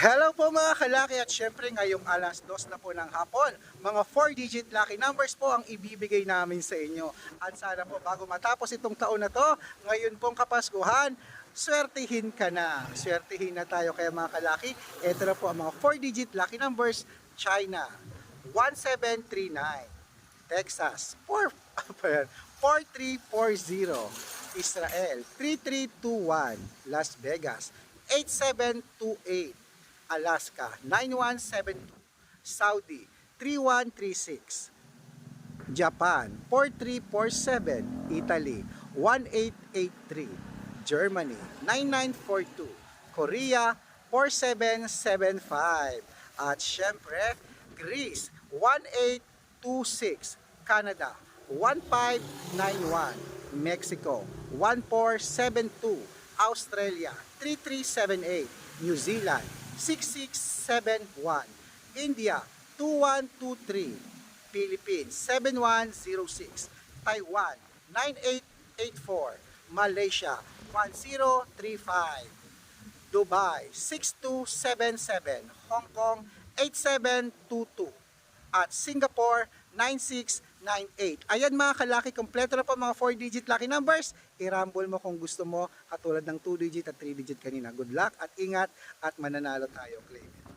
Hello po mga kalaki at syempre ngayong alas dos na po ng hapon, mga 4-digit lucky numbers po ang ibibigay namin sa inyo. At sana po bago matapos itong taon na to, ngayon pong Kapaskuhan, swertihin ka na. Swertihin na tayo kaya mga kalaki. Ito na po ang mga 4-digit lucky numbers. China, 1739. Texas, 4, apa yan? 4340. Israel, 3321. Las Vegas, 8728. Alaska, 9172. Saudi, 3136. Japan, 4347. Italy, 1883. Germany, 9942. Korea, 4775. At syempre, Greece, 1826. Canada, 1591. Mexico, 1472. Australia, 3378. New Zealand, 6671. India, 2123. Philippines, 7106. Taiwan, 9884. Malaysia, 1035. Dubai, 6277. Hong Kong, 8722. At Singapore, 9698. Ayan mga kalaki, kompleto na po mga 4-digit lucky numbers. I-rumble mo kung gusto mo, katulad ng 2-digit at 3-digit kanina. Good luck at ingat at mananalo tayo, it.